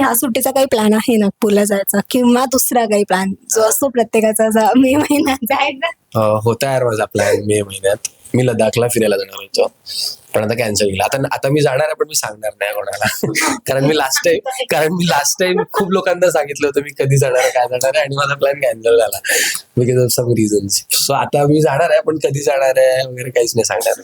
ह्या सुट्टीचा काही प्लॅन आहे नागपूरला जायचा किंवा दुसरा काही प्लॅन जो असतो प्रत्येकाचा मे महिन्यात जायचा होता यार माझा प्लॅन मे महिन्यात. मी लडाखला फिरायला जाणार होतो. पण आता कॅन्सल केला. आता आता मी जाणार आहे पण मी सांगणार नाही कोणाला. कारण मी लास्ट टाइम कारण मी लास्ट टाइम खूप लोकांना सांगितलं होतं मी कधी जाणार आहे काय जाणार आहे आणि माझा प्लॅन कॅन्सल झाला. Because of some reasons so आता मी जाणार आहे पण कधी जाणार आहे वगैरे काहीच नाही सांगणार.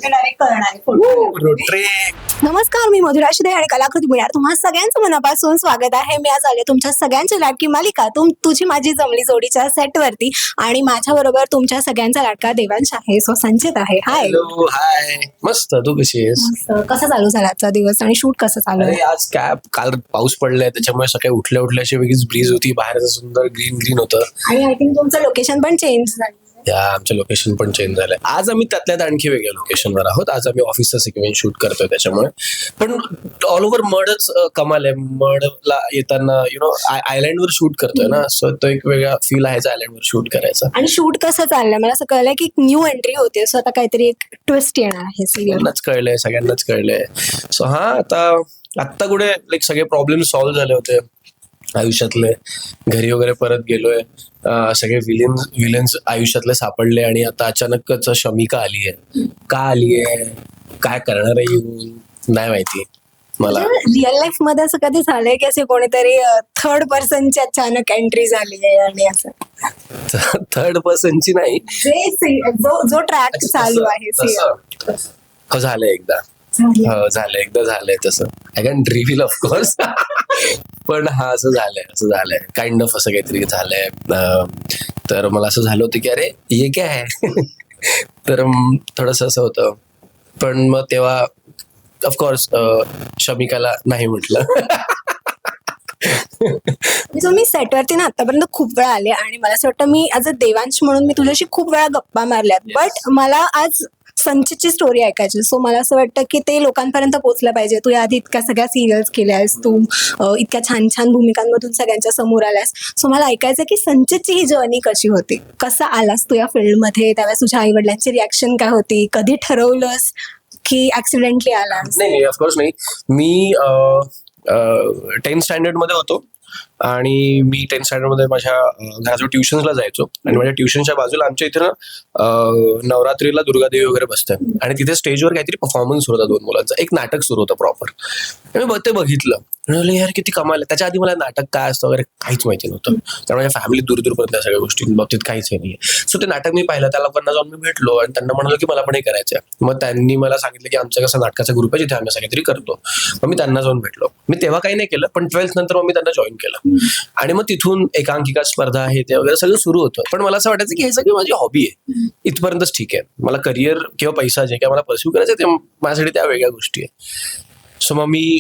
नमस्कार मी मधुरा शिदे आणि कलाकृती बुयार तुम्हा सगळ्यांचं मनापासून स्वागत आहे. मी आज आले तुमच्या सगळ्यांची लाडकी मालिका तुम तुझी माझी जमली जोडीच्या सेटवरती आणि माझ्या बरोबर तुमच्या सगळ्यांचा लाडका देवांश आहे. सो संचित आहे. हाय हॅलो हाय मस्त तू कशी आहेस कसा चालू झाला आजचा दिवस आणि शूट कसं चालू आहे? आज काय काल पाऊस पडलाय त्याच्यामुळे सकाळी उठल्या उठल्या अशी वेगळीच ब्रीज होती. बाहेर सुंदर ग्रीन ग्रीन होतं. आणि आय थिंक तुमचं लोकेशन पण चेंज झालं. या आमचं लोकेशन पण चेंज झालंय. आज आम्ही त्यातल्यात आणखी वेगळ्या लोकेशनवर आहोत. आज आम्ही ऑफिसचा सिक्वेन्स शूट करतोय त्याच्यामुळे. पण ऑल ओव्हर मडच कमाल आहे. मडला येताना यु नो आयलँडवर शूट करतोय ना. सो तो एक वेगळा फील आहे आयलँडवर शूट करायचा. आणि शूट कसं चाललंय? मला असं कळलंय की न्यू एंट्री होते. सो आता काहीतरी एक ट्विस्ट येणार आहे सगळ्यांनाच कळलंय सगळ्यांनाच कळलंय. सो हा आता आत्ता कुठे लाईक सगळे प्रॉब्लेम सॉल्व्ह झाले होते. आयुष्यातले. घरी वगैरे परत गेलोय. सगळे विलियन्स विलियन्स आयुष्यातले सापडले आणि आता अचानकच शमिका आली आहे. का आली आहे? काय करणार आहे येऊन? नाही माहिती मला. रिअल लाईफमध्ये असं कधी झालंय की असे कोणीतरी थर्ड पर्सनची अचानक एंट्री झाली आहे आणि असं? थर्ड पर्सनची नाही. जे ट्रॅक चालू आहे. हो झालंय एकदा. झाली. हो झालंय एकदा झालंय तसं. आय कॅन रिव्हील ऑफकोर्स पण हा असं झालंय असं झालंय. काइंड ऑफ असं काहीतरी झालंय. तर मला असं झालं होतं की अरे हे काय आहे तर थोडस असं होतं. पण मग तेव्हा ऑफकोर्स शमिकाला नाही म्हटलं. मी सेटवरती ना आतापर्यंत खूप वेळा आले आणि मला असं वाटतं मी ॲज अ देवांश म्हणून मी तुझ्याशी खूप वेळा गप्पा मारल्यात. बट मला आज संचितची स्टोरी ऐकायची. सो मला असं वाटतं की ते लोकांपर्यंत पोहोचलं पाहिजे. तू याआधी इतक्या सगळ्या सिरियल्स केल्यास तू इतक्या छान छान भूमिकांमधून सगळ्यांच्या समोर आल्यास सो मला ऐकायचं की संचितची ही जर्नी कशी होती? कसं आलास तू या फील्डमध्ये त्यावेळेस तुझ्या आई वडिलांची रिॲक्शन काय होती? कधी ठरवलंस की ऍक्सिडेंटली आलास? नाही ऑफकोर्स नाही. मी टेन्थ स्टँडर्डमध्ये होतो. आणि मी टेन्थ स्टँडर्डमध्ये माझ्या घराजवळ ट्युशन्सला जायचो. आणि माझ्या ट्युशनच्या बाजूला आमच्या इथे नवरात्रीला दुर्गादेवी वगैरे बसते. आणि तिथे स्टेजवर काहीतरी परफॉर्मन्स सुरू होता दोन मुलांचा. एक नाटक सुरू होतं प्रॉपर मी ते बघितलं. म्हणलं, यार किती कमाल त्याच्या आधी मला नाटक काय असतं वगैरे काहीच माहिती नव्हतं. त्यामुळे माझ्या फॅमिली दूर दूरपर्यंत या सगळ्या गोष्टी बाबतीत काहीच हे नाहीये. सो ते नाटक मी पाहिलं. त्या लोकांना जाऊन मी भेटलो आणि त्यांना म्हणालो की मला पण हे करायचं आहे मग त्यांनी मला सांगितलं की आमच्या कसं नाटकाचा ग्रुप आहे जिथे आम्ही असं काहीतरी करतो. मग मी त्यांना जाऊन भेटलो. मी तेव्हा काही नाही केलं पण ट्वेल्थ नंतर मग मी त्यांना जॉईन केलं. आणि मग तिथून एकांकिका स्पर्धा हे ते वगैरे सगळं सुरू होतं. पण मला असं वाटायचं की हे सगळी माझी हॉबी आहे. इथपर्यंतच ठीक आहे. मला करिअर किंवा पैसा जे काय मला परस्यू करायचं आहे, ते माझ्यासाठी त्या वेगळ्या गोष्टी आहे सो मग मी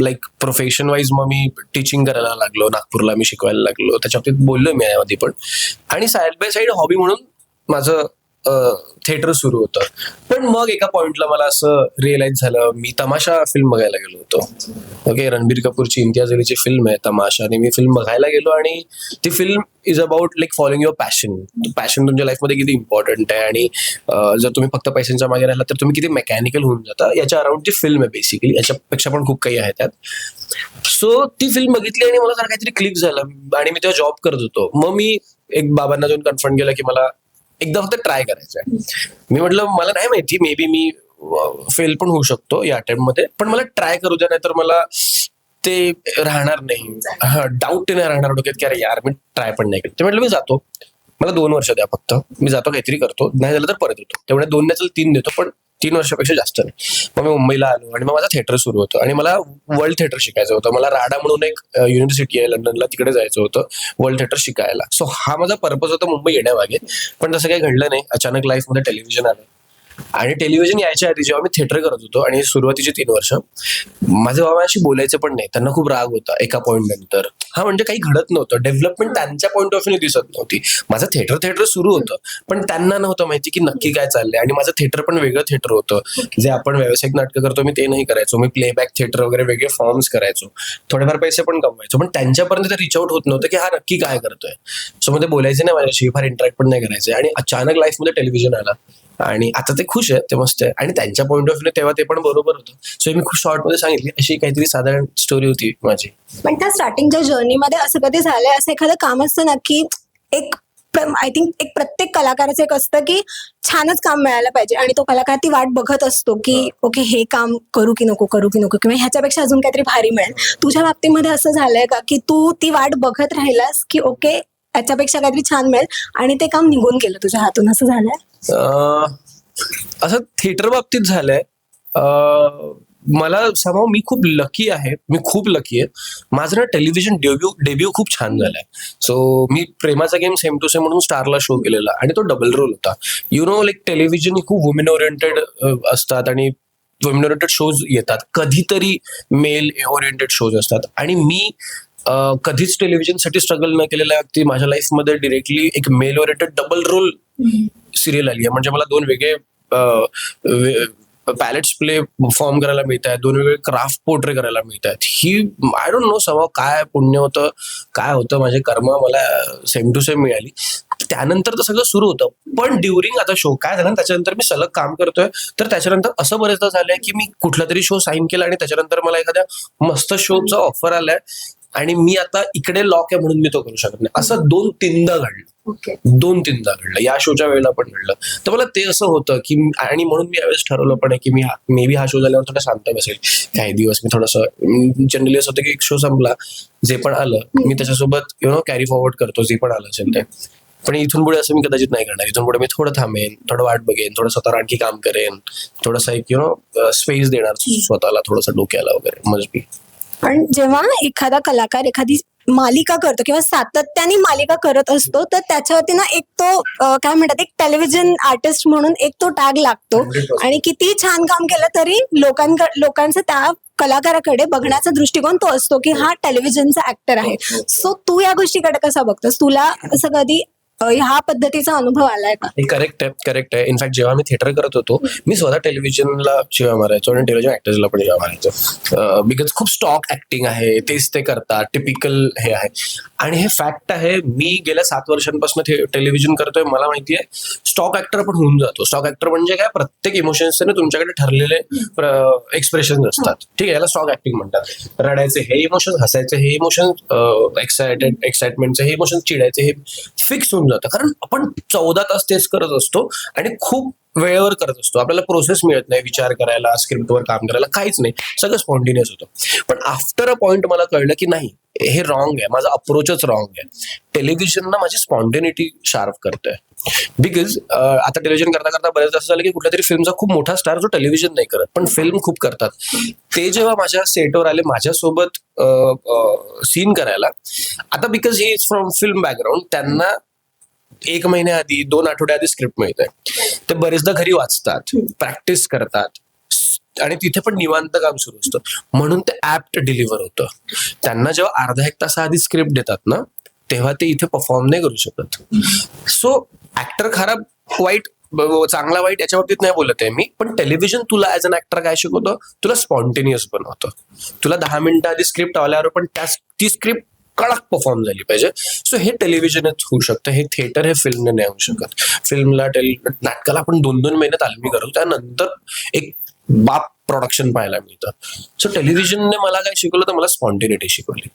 लाईक प्रोफेशन वाईज मग मी टीचिंग करायला लागलो. नागपूरला मी शिकवायला लागलो. त्याच्या बाबतीत बोललो मी याआधी पण. आणि साईड बाय साईड हॉबी म्हणून माझं थिएटर सुरू होतं. पण मग एका पॉइंटला मला असं रिअलाइज झालं मी तमाशा फिल्म बघायला गेलो होतो. ओके रणबीर कपूरची इम्तियाज अलीची फिल्म आहे तमाशा. आणि मी फिल्म बघायला गेलो आणि ती film is about like following your passion passion तुमच्या लाईफमध्ये किती इम्पॉर्टंट आहे आणि जर तुम्ही फक्त पैशांच्या मागे राहिला तर तुम्ही किती मेकॅनिकल होऊन जाता. याच्या अराउंड ती फिल्म आहे बेसिकली याच्यापेक्षा पण खूप काही आहे त्यात. सो ती फिल्म बघितली आणि मला जरा काहीतरी क्लिक झालं. आणि मी तेव्हा जॉब करत होतो. मग मी एक बाबांना जाऊन कन्फर्म केलं की मला एकदा फक्त ट्राय करायचं आहे. मी म्हटलं मला नाही माहिती मे बी मी फेल पण होऊ शकतो या अटेम्प्टमध्ये पण मला ट्राय करू द्या नाही तर मला ते राहणार नाही. हा डाऊट नाही राहणार डोक्यात की अरे यार मी ट्राय पण नाही केलं. ते म्हटलं मी जातो. मला दोन वर्ष द्या फक्त. मी जातो काहीतरी करतो. नाही झालं तर परत येतो. तेवढ्या दोन नाही तीन देतो पण तीन वर्षापेक्षा जास्त नाही. मग मी मुंबईला आलो आणि मग माझा थिएटर सुरू होतं. आणि मला वर्ल्ड थिएटर शिकायचं होतं. मला राडा म्हणून एक युनिव्हर्सिटी आहे लंडनला. तिकडे जायचं होतं वर्ल्ड थिएटर शिकायला. सो हा माझा पर्पज होता मुंबई येण्यामागे. पण तसं काही घडलं नाही. अचानक लाईफमध्ये टेलिव्हिजन आलं. आणि टेलिव्हिजन यायच्या आधी जेव्हा मी थिएटर करत होतो आणि सुरुवातीचे तीन वर्ष माझे बाबा अशी बोलायचं पण नाही. त्यांना खूप राग होता एका पॉईंट नंतर. हा म्हणजे काही घडत नव्हतं. डेव्हलपमेंट त्यांच्या पॉईंट ऑफ व्ह्यू दिसत नव्हती. माझं थिएटर थिएटर सुरू होतं. पण त्यांना नव्हतं माहिती की नक्की काय चाललंय. आणि माझं थिएटर पण वेगळं थिएटर होतं. जे आपण व्यावसायिक नाटकं करतो मी ते नाही करायचो. मी प्लेबॅक थिएटर वगैरे वेगळे फॉर्म्स करायचो. थोडेफार पैसे पण कमवायचो. पण त्यांच्यापर्यंत ते रिच आउट होत नव्हतं की हा नक्की काय करतोय. सो मध्ये बोलायचे नाही माझ्याशी. फार इंटरॅक्ट पण नाही करायचे. आणि अचानक लाईफमध्ये टेलिव्हिजन आला. आणि आता ते खुश आहे ते मस्त आहे आणि त्यांच्या पॉईंट ऑफ व्ह्यू तेव्हा ते पण बरोबर होतं. सो मी खूप शॉर्टमध्ये सांगितली अशी काहीतरी साधारण स्टोरी होती माझी. पण त्या स्टार्टिंगच्या जर्नीमध्ये असं कधी झालंय? असं एखादं काम असतं ना की एक आय थिंक एक प्रत्येक कलाकाराचं एक असतं की छानच काम मिळायला पाहिजे. आणि तो कलाकार ती वाट बघत असतो की ओके हे काम करू की नको करू की नको. किंवा ह्याच्यापेक्षा अजून काहीतरी भारी मिळेल. तुझ्या बाबतीमध्ये असं झालंय का? की तू ती वाट बघत राहिलास की ओके याच्यापेक्षा काहीतरी छान मिळेल. आणि ते काम निघून गेलं तुझ्या हातून. असं झालंय? अं, असं थिएटर बाबतीत झालंय. अं, मला समाव मी खूप लकी आहे. मी खूप लकी आहे. माझं ना टेलिव्हिजन डेब्यू डेब्यू खूप छान झालाय. सो मी प्रेमाचा गेम सेम टू सेम म्हणून स्टारला शो केलेला. आणि तो डबल रोल होता. यु नो लाईक टेलिव्हिजन ही खूप वुमेन ओरिएंटेड असतात आणि वुमेन ओरिएंटेड शोज येतात. कधीतरी मेल ओरिएंटेड शोज असतात. आणि मी कधीच टेलिव्हिजनसाठी स्ट्रगल न केलेल्या अगदी माझ्या लाईफमध्ये डिरेक्टली एक male oriented double role serial आली आहे. म्हणजे मला दोन वेगळे पॅलेट्स प्ले फॉर्म करायला मिळत आहेत दोन वेगळे क्राफ्ट पोर्ट्रे करायला मिळत आहेत ही आय डोंट नो सम काय पुण्य होतं काय होतं माझे कर्म मला सेम टू सेम मिळाली. त्यानंतर तर सगळं सुरू होतं. पण ड्युरिंग आता शो काय झालं त्याच्यानंतर मी सलग काम करतोय. तर त्याच्यानंतर असं बरेचदा झालंय की मी कुठला तरी शो साईन केला आणि त्याच्यानंतर मला एखाद्या मस्त शोचा ऑफर आलाय. आणि मी आता इकडे लॉक आहे म्हणून मी तो करू शकत नाही. असं दोन तीनदा घडलं. ओके. दोन तीनदा घडलं. या शोच्या वेळेला पण घडलं. तर मला ते असं होतं की आणि म्हणून मी यावेळेस ठरवलं पण आहे की मी मे बी हा शो झाल्यावर थोडा शांत बसेल. काही दिवस मी थोडंसं जनरली असं होतं की एक शो संपला जे पण आलं मी त्याच्यासोबत यु नो कॅरी फॉरवर्ड करतो जे पण आलं असेल ते. पण इथून पुढे असं मी कदाचित नाही करणार. इथून पुढे मी थोडं थांबेन थोडं वाट बघेन थोडं स्वतःवर आणखी काम करेन. थोडंसं एक यु नो स्पेस देणार स्वतःला थोडंसं डोक्याला वगैरे. मस्ट बी पण जेव्हा एखादा कलाकार एखादी मालिका करतो किंवा सातत्याने मालिका करत असतो तर त्याच्यावरती ना एक तो काय म्हणतात एक टेलिव्हिजन आर्टिस्ट म्हणून एक तो टॅग लागतो. 100%. आणि किती छान काम केलं तरी लोकांक लोकांचा त्या कलाकाराकडे बघण्याचा दृष्टिकोन तो असतो की हा टेलिव्हिजनचा ऍक्टर आहे. सो तू या गोष्टीकडे कसा बघतोस? तुला असं कधी ह्या पद्धतीचा अनुभव आलाय का? करेक्ट आहे करेक्ट आहे. इनफॅक्ट जेव्हा मी थिएटर करत होतो मी स्वतः टेलिव्हिजनला शिवाय मारायचो आणि टेलिव्हिजन ऍक्टर्सला पण शिवाय मारायचो. बिकॉज खूप स्टॉक ऍक्टिंग आहे तेच ते करतात टिपिकल हे आहे. आणि हे फॅक्ट आहे मी गेल्या सात वर्षांपासून टेलिव्हिजन करतोय मला माहिती आहे स्टॉक ऍक्टर पण होऊन जातो. स्टॉक ऍक्टर म्हणजे काय? प्रत्येक इमोशन्सने तुमच्याकडे ठरलेले एक्सप्रेशन असतात. ठीक आहे याला स्टॉक ऍक्टिंग म्हणतात. रडायचे हे इमोशन हसायचे हे इमोशन एक्सायटेड एक्साइटमेंटचे हे इमोशन चिडायचे हे फिक्स होऊन जातं कारण आपण चौदा तास तेच करत असतो आणि खूप वेळेवर करत असतो. आपल्याला प्रोसेस मिळत नाही विचार करायला स्क्रिप्टवर काम करायला काहीच नाही. सगळं स्पॉन्टिन्युअस होतं. पण आफ्टर अ पॉइंट मला कळलं की नाही हे रॉंग आहे. माझा अप्रोचच रॉंग आहे. टेलिव्हिजन ना माझी स्पॉन्टेनिटी शार्प करतोय. बिकॉज आता टेलिव्हिजन करता करता बरेच असं झालं की कुठल्या तरी फिल्मचा खूप मोठा स्टार जो टेलिव्हिजन नाही करत पण फिल्म खूप करतात. ते जेव्हा माझ्या सेटवर आले माझ्यासोबत सीन करायला आता because he is from film background त्यांना एक महिन्याआधी दोन आठवड्याआधी स्क्रिप्ट मिळते ते बरेचदा घरी वाचतात प्रॅक्टिस करतात आणि तिथे पण निवांत काम सुरू असतं. म्हणून ते ऍप्ट डिलिव्हर होतं. त्यांना जेव्हा अर्धा एक तासाआधी स्क्रिप्ट देतात ना तेव्हा ते इथे परफॉर्म नाही करू शकत. सो ऍक्टर खराब वाईट चांगला वाईट याच्या बाबतीत नाही बोलत आहे मी पण टेलिव्हिजन तुला ऍज अन ऍक्टर काय शिकवतं? तुला स्पॉन्टेनियस बनवतं. तुला दहा मिनिटं आधी स्क्रिप्ट आल्यावर पण त्या ती स्क्रिप्ट कडक परफॉर्म झाली पाहिजे. सो हे टेलिव्हिजनच होऊ शकतं. हे थिएटर हे फिल्मने नाही होऊ शकत. फिल्मला टेलि नाटकाला आपण दोन दोन महिने तालमी करू. त्यानंतर एक बाप प्रोडक्शन पाहायला मिळतं सो टेलिव्हिजनने मला काय शिकवलं तर मला स्पॉन्टेनिटी शिकवली.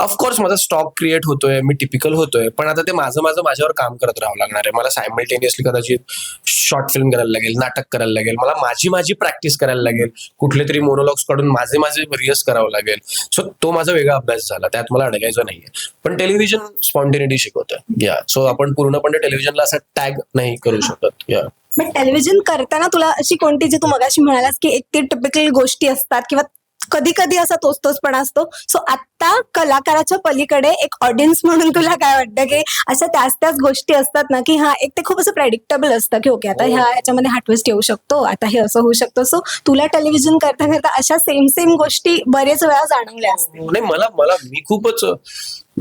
ऑफकोर्स माझा स्टॉक क्रिएट होतोय मी टिपिकल होतोय पण आता ते माझं माझं माझ्यावर काम करत राहावं लागणार आहे. मला सायमल्टेनियसली कदाचित शॉर्ट फिल्म करायला लागेल नाटक करायला लागेल मला माझी माझी प्रॅक्टिस करायला लागेल कुठले तरी मोनोलॉग्स काढून माझे माझे रिहर्स करावं लागेल. सो तो माझा वेगळा अभ्यास झाला त्यात मला अडकायचं नाहीये. पण टेलिव्हिजन स्पॉन्टेनिटी शिकवतं या सो आपण पूर्णपणे टेलिव्हिजनला असा टॅग नाही करू शकत. या पण टेलिव्हिजन करताना तुला अशी कोणती जी तू मगाशी म्हणालास की एक ती टिपिकल गोष्टी असतात किंवा कधी कधी असा तोच तोचपणा असतो. सो आता कलाकाराच्या पलीकडे एक ऑडियन्स म्हणून तुला काय वाटतं की अशा त्याच त्याच गोष्टी असतात ना की हा एक ते खूप असं प्रेडिक्टेबल असतं की ओके आता हो. ह्या याच्यामध्ये हा ट्विस्ट येऊ शकतो आता हे असं होऊ शकतं. सो तुला टेलिव्हिजन करता करता अशा सेम सेम गोष्टी बरेच वेळा जाणवल्या असतील. नाही मला मला मी खूपच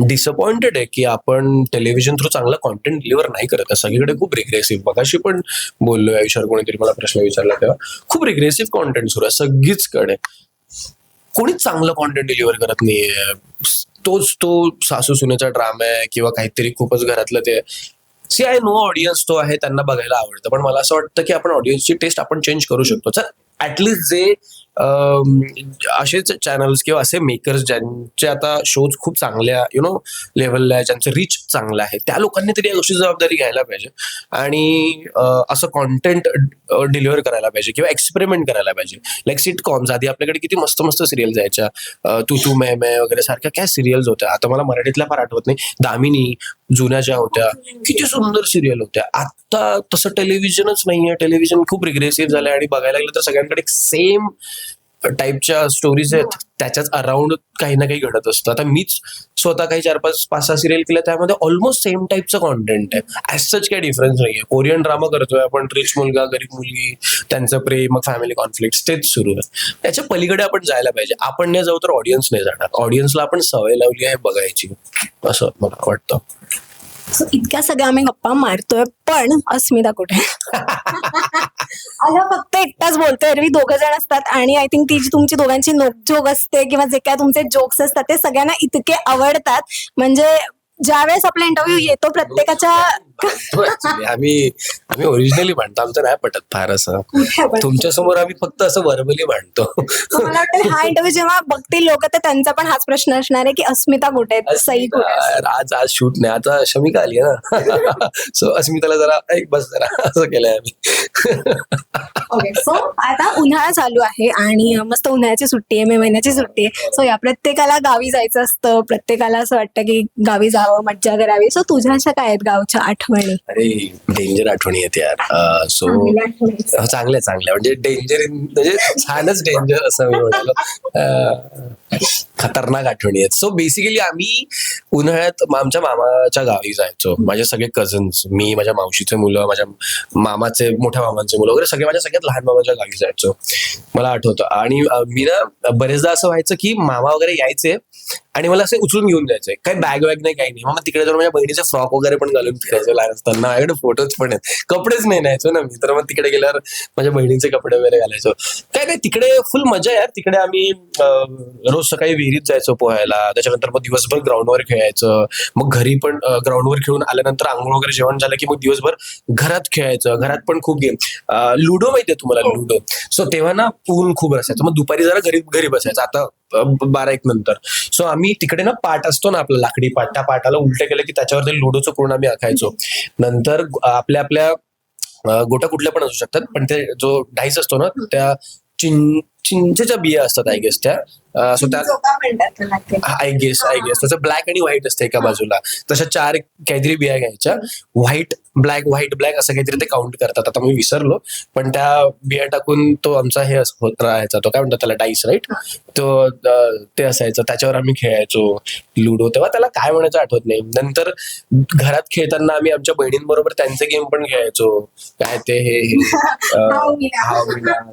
डिसअपॉइंटेड आहे की आपण टेलिव्हिजन थ्रू चांगला कॉन्टेंट डिलिव्हर नाही करत. सगळीकडे खूप रिग्रेसिव्ह मगाशी पण बोललोय आयुष्यावर कोणीतरी मला प्रश्न विचारला तेव्हा. खूप रिग्रेसिव्ह कॉन्टेंट सुरू आहे सगळीच कडे कोणीच चांगलं कॉन्टेंट डिलिव्हर करत नाहीये? तोच तो सासू सुनेचा ड्रामा आहे किंवा काहीतरी खूपच घरातलं ते. सी आय नो ऑडियन्स तो आहे त्यांना बघायला आवडतं. पण मला असं वाटतं की आपण ऑडियन्सची टेस्ट आपण चेंज करू शकतो. तर ऍटलिस्ट जे असेच चॅनल्स किंवा असे मेकर्स ज्यांचे आता शोज खूप चांगल्या यु नो लेवलला आहे ज्यांचं रीच चांगलं आहे त्या लोकांनी तरी या गोष्टी जबाबदारी घ्यायला पाहिजे. आणि असं कॉन्टेंट डिलिव्हर करायला पाहिजे किंवा एक्सपेरिमेंट करायला पाहिजे. लाईक सिट कॉम्स आधी आपल्याकडे किती मस्त मस्त सिरियल जायच्या तू तू मै मै वगैरे सारख्या काय सिरियल्स होत्या? आता मला मराठीतल्या फार आठवत नाही. दामिनी जुन्या ज्या होत्या किती सुंदर सिरियल होत्या. आता तसं टेलिव्हिजनच नाहीये. टेलिव्हिजन खूप रिग्रेसिव्ह झालंय आणि बघायला गेलं तर सगळ्यांकडे सेम टाईपच्या स्टोरीज आहेत त्याच्याच अराउंड काही ना काही घडत असतं. आता मीच स्वतः काही चार पाच पाच सहा सिरियल केल्या त्यामध्ये ऑलमोस्ट सेम टाईपचं कॉन्टेंट आहे. ॲज सच काही डिफरन्स नाहीये. कोरियन ड्रामा करतोय आपण रिच मुलगा गरीब मुलगी त्यांचं प्रेम मग फॅमिली कॉन्फ्लिक्ट तेच सुरू आहे. त्याच्या पलीकडे आपण जायला पाहिजे. आपण नाही जाऊ तर ऑडियन्स नाही जाणार. ऑडियन्सला आपण सवय लावली आहे बघायची. असं मला वाटतं. इतक्या सगळ्या आम्ही गप्पा मारतोय पण अस्मिता कुठे? अगं फक्त एकटाच बोलतोय एरवी दोघं जण असतात आणि आय थिंक ती जी तुमची दोघांची नोकझोक असते किंवा जे काय तुमचे जोक्स असतात ते सगळ्यांना इतके आवडतात. म्हणजे ज्यावेळेस आपला इंटरव्ह्यू येतो प्रत्येकाच्या आम्ही आम्ही ओरिजिनली म्हणतो आमचं नाही पटत फार असं. तुमच्यासमोर आम्ही फक्त असं वर्बली म्हणतो. मला वाटतं हा इंटरव्ह्यू जेव्हा बघतील लोक तर त्यांचा पण हाच प्रश्न असणार आहे की अस्मिता कुठे आहे सई कुठे आहे? यार, आज आज शूट नाही. आता शमिका आली आहे ना. सो अस्मिताला जरा ऐक बस जरा. असं केलंय आम्ही. ओके सो आता उन्हाळा चालू आहे आणि मस्त उन्हाळ्याची सुट्टी आहे मे महिन्याची सुट्टी आहे. सो या प्रत्येकाला गावी जायचं असतं. प्रत्येकाला असं वाटतं की गावी जावं मज्जा करावी. सो तुझ्या अशा काय आहेत गावच्या आठवणी अरे डेंजर आठवणी येते यार. सो चांगल्या. चांगल्या. म्हणजे डेंजर म्हणजे छानच डेंजर असं मी म्हणालो. अं, खतरनाक आठवणी आहेत सो बेसिकली आम्ही उन्हाळ्यात आमच्या मामाच्या गावी जायचो. माझे सगळे कझन्स मी माझ्या मावशीचे मुलं माझ्या मामाचे मोठ्या मामांचे मुलं वगैरे सगळे माझ्या सगळ्यात लहान मामाच्या गावी जायचो. मला आठवतं. आणि मी ना बरेचदा असं व्हायचं की मामा वगैरे यायचे आणि मला असे उचलून घेऊन जायचंय. काही बॅग वॅग नाही काही नाही. मग तिकडे जाऊन माझ्या बहिणीचे फ्रॉक वगैरे पण घालून फिरायचो. लहान असताना माझ्याकडे फोटोज पण आहेत. कपडेच नाही न्यायचो ना मी. तर मग तिकडे गेल्यावर माझ्या बहिणीचे कपडे वगैरे घालायचो. काय नाही तिकडे फुल मजा यार. तिकडे आम्ही रोज सकाळी विहिरीत जायचो पोहायला. त्याच्यानंतर मग दिवसभर ग्राउंडवर खेळायचं. मग घरी पण ग्राउंडवर खेळून आल्यानंतर आंघोळ वगैरे जेवण झालं की मग दिवसभर घरात खेळायचं. घरात पण खूप गेम लुडो माहितीये तुम्हाला? लुडो. सो तेव्हा ना पूल खूप असायचं. मग दुपारी जरा घरी घरी बसायचं. आता बारा एक नंतर. सो आम्ही तिकडे ना पाट असतो ना आपला लाकडी पाट त्या पाटाला उलट केलं की त्याच्यावर ते लुडोचं पूर्ण आम्ही आखायचो. नंतर आपल्या आपल्या गोट्या कुठल्या पण असू शकतात पण ते जो डाईस असतो ना त्या चिं चिंचेच्या बिया असतात आय गेस त्या. सो त्या. आय गेस आय गेस त्याचं ब्लॅक आणि व्हाईट असते एका बाजूला. तशा चार काहीतरी बिया घ्यायच्या. व्हाईट ब्लॅक व्हाईट ब्लॅक असं काहीतरी ते काउंट करतात. आता मी विसरलो पण त्या बिया टाकून तो आमचा हे होत राहायचा. तो काय म्हणतात त्याला डाईस राईट तो ते असायचं. त्याच्यावर आम्ही खेळायचो लुडो तेव्हा त्याला काय म्हणायचं आठवत नाही. नंतर घरात खेळताना आम्ही आमच्या बहिणींबरोबर त्यांचे गेम पण खेळायचो. काय ते हे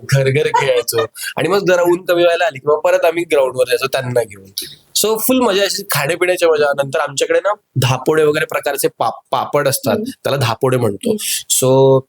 घर घर खेळायचो. आणि मग जरा ऊन कमी व्हायला आली किंवा परत आम्ही ग्राउंडवर जायचो त्यांना घेऊन. सो फुल मजा अशी खाण्यापिण्याची मजा. नंतर आमच्याकडे ना धापोडे वगैरे प्रकारचे पाप पापड असतात. त्याला धापोडे म्हणतो. सो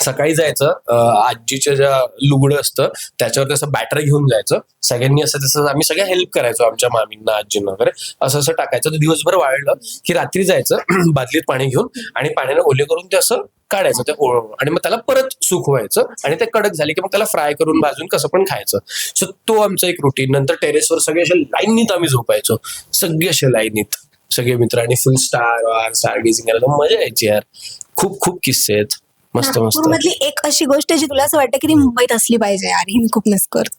सकाळी जायचं आजीच्या ज्या लुगडं असतं त्याच्यावर तसं बॅटर घेऊन जायचं. सगळ्यांनी असं तसं आम्ही सगळ्या हेल्प करायचो आमच्या मामींना आजींना वगैरे. असं असं टाकायचं. दिवसभर वाळलं की रात्री जायचं बादलीत पाणी घेऊन आणि पाण्याने ओले करून ते असं काढायचं ते ओळ आणि मग त्याला परत सुकवायचं आणि ते कडक झाले की मग त्याला फ्राय करून भाजून कसं पण खायचं. सो तो आमचा एक रुटीन नंतर टेरेसवर सगळे असे लाईनीत आम्ही झोपायचो. सगळे असे लाईनीत सगळे मित्र आणि फुल स्टार वार स्टार करायला मजा यायची यार. खूप खूप किस्से आहेत. मस्त मस्त. नागपूरमधली एक अशी गोष्ट जी तुला असं वाटतं की ती मुंबईत असली पाहिजे यार. ही मी खूप मिस करतो.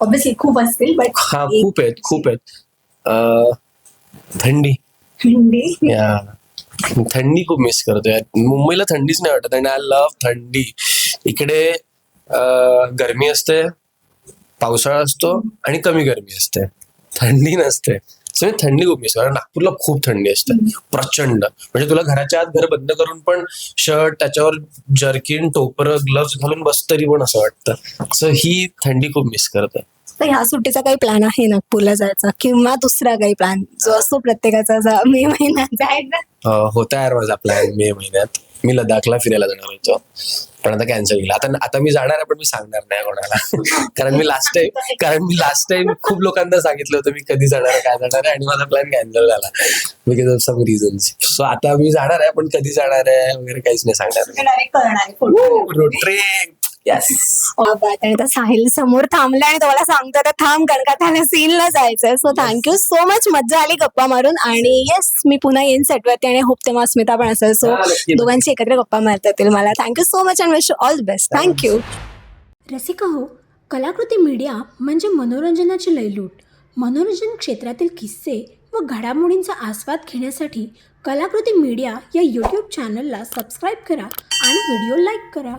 ऑब्विसली खूप असतील बट हा खूप आहेत खूप आहेत. अं, थंडी. या थंडी खूप मिस करतो यार मुंबईला थंडीच नाही वाटत आणि आय लव्ह थंडी. इकडे गरमी असते पावसाळा असतो आणि कमी गरमी असते. थंडी नसते. मी थंडी खूप मिस नागपूरला खूप थंडी असते. प्रचंड. म्हणजे तुला घराच्या आत घर बंद करून पण शर्ट त्याच्यावर जर्किन टोपर ग्लव्स घालून बस तरी पण असं वाटतं. सो ही थंडी खूप मिस करते. तर ह्या सुट्टीचा काही प्लॅन आहे नागपूरला जायचा? किंवा दुसरा काही प्लॅन जो असतो प्रत्येकाचा मे महिन्यात जायचा होता यार माझा प्लॅन मे महिन्यात. मी लडाखला फिरायला जाणार होतो. पण आता कॅन्सल केलं. आता आता मी जाणार आहे पण मी सांगणार नाही कोणाला. कारण मी लास्ट टाइम कारण मी लास्ट टाइम खूप लोकांना सांगितलं होतं मी कधी जाणार आहे काय जाणार आहे आणि माझा प्लॅन कॅन्सल झाला. Because of some reasons so आता मी जाणार आहे पण कधी जाणार आहे वगैरे काहीच नाही सांगणार. रोड येस आणि आता साहिल समोर थांबला आणि तुम्हाला सांगतो आता थांब कारण का त्याला सीनला जायचंय. सो थँक्यू सो मच मजा आली गप्पा मारून. आणि येस मी पुन्हा येईन सेटवरती आणि होप तेव्हा अस्मिता पण असेल. सो हा. दोघांची एकत्र गप्पा मारता येतील मला thank you so much and wish all the best thank you Rasika हो कलाकृती मीडिया म्हणजे मनोरंजनाची लयलूट. मनोरंजन क्षेत्रातील किस्से व घडामोडींचा आस्वाद घेण्यासाठी कलाकृती मीडिया या यूट्यूब चॅनलला सबस्क्राईब करा आणि व्हिडिओ लाईक करा.